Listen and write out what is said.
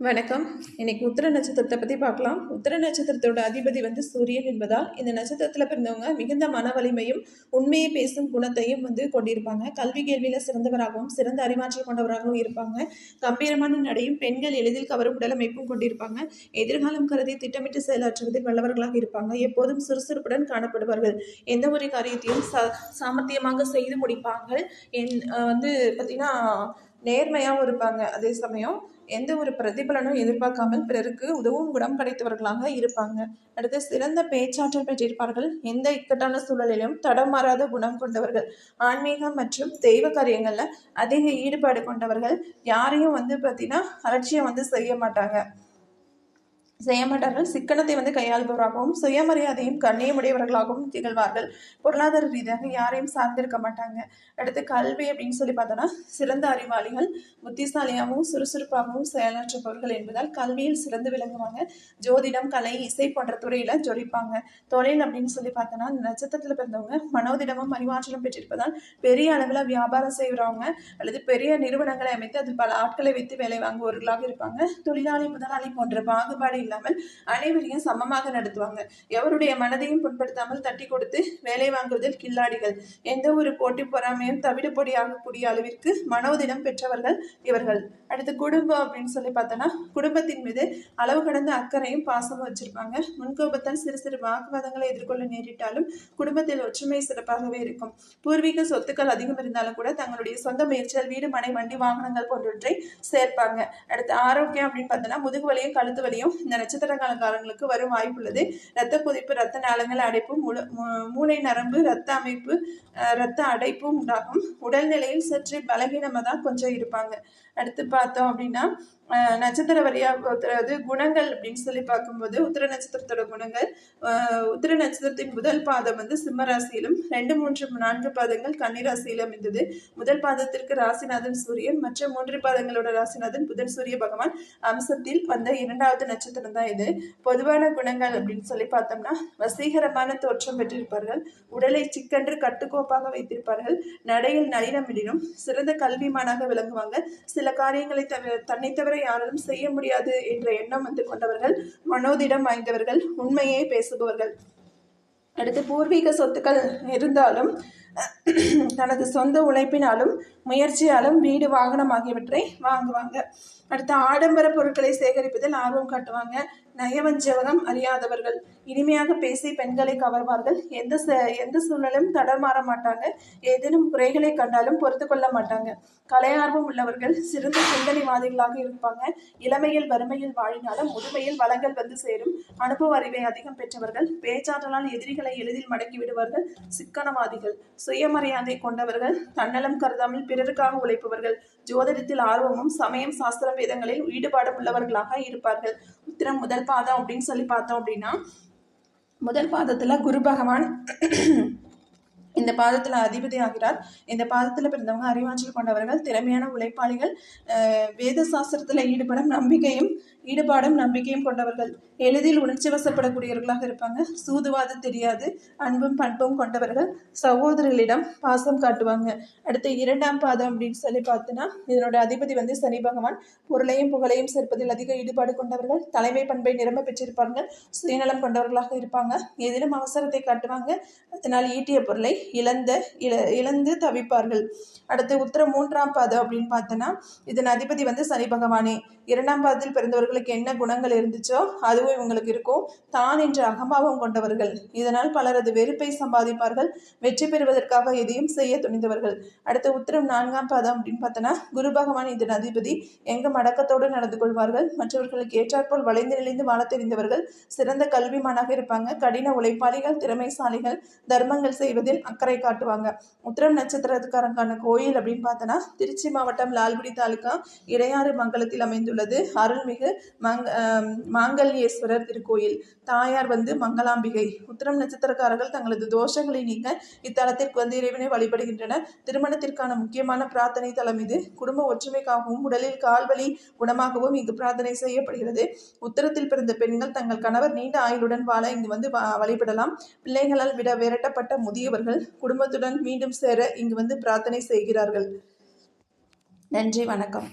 வணக்கம். இன்னைக்கு உத்திர நட்சத்திரத்தை பற்றி பார்க்கலாம். உத்திர நட்சத்திரத்தோட அதிபதி வந்து சூரியன் என்பதால் இந்த நட்சத்திரத்தில் பிறந்தவங்க மிகுந்த மன வலிமையும் உண்மையை பேசும் குணத்தையும் வந்து கொண்டிருப்பாங்க. கல்வி கேள்வியில் சிறந்தவராகவும் சிறந்த அறிவாற்றல் கொண்டவராகவும் இருப்பாங்க. கம்பீரமான நடையும் பெண்கள் எளிதில் கவரும் உடலமைப்பும் கொண்டிருப்பாங்க. எதிர்காலம் கருதி திட்டமிட்டு செயலாற்றுவதில் வல்லவர்களாக இருப்பாங்க. எப்போதும் சுறுசுறுப்புடன் காணப்படுவார்கள். எந்த ஒரு காரியத்தையும் ச சாமர்த்தியமாக செய்து முடிப்பாங்க என் வந்து பார்த்திங்கன்னா நேர்மையாகவும் இருப்பாங்க. அதே சமயம் எந்த ஒரு பிரதிபலனும் எதிர்பார்க்காமல் பிறருக்கு உதவும் குணம் கிடைத்தவர்களாக இருப்பாங்க. அடுத்து சிறந்த பேச்சாற்றல் பெற்றிருப்பார்கள். எந்த இக்கட்டான சூழலிலும் தடமாறாத குணம் கொண்டவர்கள். ஆன்மீகம் மற்றும் தெய்வ காரியங்களில் அதிக ஈடுபாடு கொண்டவர்கள். யாரையும் வந்து பார்த்தீங்கன்னா அலட்சியம் வந்து செய்ய மாட்டாங்க. செய்யமாட்டார்கள். சிக்கனத்தை வந்து கையாள்பவராகவும் சுயமரியாதையும் கண்ணியமுடையவர்களாகவும் திகழ்வார்கள். பொருளாதார ரீதியாக யாரையும் சார்ந்திருக்க மாட்டாங்க. அடுத்து கல்வி அப்படின்னு சொல்லி பார்த்தோன்னா சிறந்த அறிவாளிகள் புத்திசாலியாகவும் சுறுசுறுப்பாகவும் செயலாற்றுபவர்கள் என்பதால் கல்வியில் சிறந்து விளங்குவாங்க. ஜோதிடம் கலை இசை போன்ற துறையில் ஜொலிப்பாங்க. தொழில் அப்படின்னு சொல்லி பார்த்தோன்னா நட்சத்திரத்தில் பிறந்தவங்க மனோதிடமும் அறிவாற்றலும் பெற்றிருப்பதால் பெரிய அளவில் வியாபாரம் செய்கிறவங்க அல்லது பெரிய நிறுவனங்களை அமைத்து அதில் பல ஆட்களை வைத்து வேலை வாங்குவவர்களாக இருப்பாங்க. தொழிலாளி முதலாளி போன்ற பாகுபாடு இல்லாமல் அனைவரையும் சமமாக நடத்துவாங்க. எவருடைய மனதையும் புண்படுத்தாமல் தட்டி கொடுத்து வேலை வாங்குவதில் கில்லாடிகள். எந்த ஒரு போட்டி பொறாமையும் தவிடு பொடியாகக்கூடிய அளவிற்கு மனோதிடம் பெற்றவர்கள் இவர்கள். அடுத்து குடும்பம் அப்படின்னு சொல்லி பார்த்தோன்னா குடும்பத்தின் மீது அளவு கடந்த அக்கறையும் பாசமும் வச்சிருப்பாங்க. முன்கோபத்தால் சிறு சிறு வாக்குவாதங்களை எதிர்கொள்ள நேரிட்டாலும் குடும்பத்தில் ஒற்றுமை சிறப்பாகவே இருக்கும். பூர்வீக சொத்துக்கள் அதிகம் இருந்தாலும் கூட தங்களுடைய சொந்த முயற்சியால் வீடு மனை வண்டி வாகனங்கள் போன்றவற்றை சேர்ப்பாங்க. அடுத்து ஆரோக்கியம் அப்படின்னு பார்த்தோன்னா முதுகு வலியும் கழுத்து வலியும் இந்த நட்சத்திரக்காரங்களுக்கு வரும் வாய்ப்புள்ளது. இரத்த கொதிப்பு ரத்த நாளங்கள் அடைப்பு மூளை நரம்பு ரத்த அமைப்பு ரத்த அடைப்பும் உண்டாகும். உடல்நிலையில் சற்று பலகீனமாக தான் கொஞ்சம் இருப்பாங்க. அடுத்து பார்த்தோம் அப்படின்னா நட்சத்திர வரியாக அதாவது குணங்கள் அப்படின்னு சொல்லி பார்க்கும்போது உத்திர நட்சத்திரத்தோட குணங்கள் உத்திர நட்சத்திரத்தின் முதல் பாதம் வந்து சிம்ம ராசியிலும் ரெண்டு மூன்று நான்கு பாதங்கள் கன்னிராசியில் இருந்தது முதல் பாதத்திற்கு ராசிநாதன் சூரியன் மற்ற மூன்று பாதங்களோட ராசிநாதன் புதன் சூரிய பகவான். அம்சத்தில் வந்த இரண்டாவது நட்சத்திரம் தான் இது. பொதுவான குணங்கள் அப்படின்னு சொல்லி பார்த்தோம்னா வசீகரமான தோற்றம் பெற்றிருப்பார்கள். உடலை சிக்கன்று கட்டுக்கோப்பாக வைத்திருப்பார்கள். நடையில் நளினமிடினும் சிறந்த கல்விமானாக விளங்குவாங்க. சில காரியங்களை தவிர தன்னை தவிர தவிர யாரும் செய்ய முடியாது என்ற எண்ணம் வந்து கொண்டவர்கள் மனோதிடம் வாய்ந்தவர்கள் உண்மையை பேசுபவர்கள். அடுத்து பூர்வீக சொத்துக்கள் இருந்தாலும் தனது சொந்த உழைப்பினாலும் முயற்சியாலும் வீடு வாகனம் ஆகியவற்றை வாங்குவாங்க. அடுத்து ஆடம்பர பொருட்களை சேகரிப்பதில் ஆர்வம் காட்டுவாங்க. நயவஞ்சகம் அறியாதவர்கள். இனிமையாக பேசி பெண்களை கவர்வார்கள். எந்த எந்த சூழலும் தடமாற மாட்டாங்க. ஏதேனும் குறைகளை கண்டாலும் பொறுத்து கொள்ள மாட்டாங்க. கலையார்வம் உள்ளவர்கள் சிறந்த சிந்தனைவாதிகளாக இருப்பாங்க. இளமையில் வறுமையில் வாழினாலும் முதுமையில் வளங்கள் வந்து சேரும். அனுபவ அறிவை அதிகம் பெற்றவர்கள் பேச்சாற்றலால் எதிரிகளை எளிதில் மடக்கி விடுவார்கள். சிக்கனவாதிகள் சுயமரியாதை கொண்டவர்கள் தன்னலம் கருதாமல் பிறருக்காக உழைப்பவர்கள் ஜோதிடத்தில் ஆர்வமும் சமயம் சாஸ்திர வேதங்களில் ஈடுபாடும் உள்ளவர்களாக இருப்பார்கள். உத்திரம் முதல் பாதம் அப்படின்னு சொல்லி பார்த்தோம் அப்படின்னா முதல் பாதத்தில் குரு பகவான் இந்த பாதத்தில் அதிபதி ஆகிறார். இந்த பாதத்தில் பிறந்தவங்க அறிவாற்றல் கொண்டவர்கள் திறமையான உழைப்பாளிகள் வேத சாஸ்திரத்தில் ஈடுபடும் நம்பிக்கையும் ஈடுபாடும் நம்பிக்கையும் கொண்டவர்கள் எளிதில் உணர்ச்சி வசப்படக்கூடியவர்களாக இருப்பாங்க. சூதுவாது தெரியாது அன்பும் பண்பும் கொண்டவர்கள் சகோதரர்களிடம் பாசம் காட்டுவாங்க. அடுத்து இரண்டாம் பாதம் அப்படின்னு சொல்லி பார்த்தோன்னா இதனோட அதிபதி வந்து சனி பகவான். பொருளையும் புகழையும் சேர்ப்பதில் அதிக ஈடுபாடு கொண்டவர்கள் தலைமை பண்பை நிரம்ப பெற்றிருப்பார்கள் சுயநலம் கொண்டவர்களாக இருப்பாங்க. எதிலும் அவசரத்தை காட்டுவாங்க. அதனால் ஈட்டிய பொருளை இழந்த இழ இழந்து தவிப்பார்கள். அடுத்து உத்தர மூன்றாம் பாதம் அப்படின்னு பார்த்தோன்னா இதன் அதிபதி வந்து சனி பகவானே. இரண்டாம் பாதத்தில் பிறந்தவர்களுக்கு என்ன குணங்கள் இருந்துச்சோ அதுவும் இவங்களுக்கு இருக்கும். தான் என்ற அகம்பாவம் கொண்டவர்கள். இதனால் பலரது வெறுப்பை சம்பாதிப்பார்கள். வெற்றி பெறுவதற்காக எதையும் செய்ய துணிந்தவர்கள். அடுத்து உத்தரம் நான்காம் பாதம் அப்படின்னு பார்த்தோன்னா குரு பகவான் இதன் அதிபதி. எங்கும் அடக்கத்தோடு நடந்து கொள்வார்கள்? மற்றவர்களுக்கு ஏற்றாற்போல் வளைந்து நெளிந்து வாழ தெரிந்தவர்கள். சிறந்த கல்விமானாக இருப்பாங்க. கடின உழைப்பாளிகள் திறமைசாலிகள். தர்மங்கள் செய்வதில் அக்கறை காட்டுவாங்க. உத்திரம் நட்சத்திரத்துக்காரங்கான கோயில் அப்படின்னு பார்த்தோன்னா திருச்சி மாவட்டம் லால்குடி தாலுகா இடையாறு மங்கலத்தில் அமைந்துள்ளது. அருள்மிகு மங் மாங்கல்யேஸ்வரர் திருக்கோயில். தாயார் வந்து மங்களாம்பிகை. உத்திரம் நட்சத்திரக்காரர்கள் தங்களது தோஷங்களை நீக்க இத்தலத்திற்கு வந்து இறைவனை வழிபடுகின்றனர். திருமணத்திற்கான முக்கியமான பிரார்த்தனை தலம் இது. குடும்ப ஒற்றுமைக்காகவும் உடலில் கால்வழி குணமாகவும் இங்கு பிரார்த்தனை செய்யப்படுகிறது. உத்தரத்தில் பிறந்த பெண்கள் தங்கள் கணவர் நீண்ட ஆயுளுடன் வாழ இங்கு வந்து வழிபடலாம். பிள்ளைகளால் விட விரட்டப்பட்ட முதியவர்கள் குடும்பத்துடன் மீண்டும் சேர இங்கு வந்து பிரார்த்தனை செய்கிறார்கள். நன்றி வணக்கம்.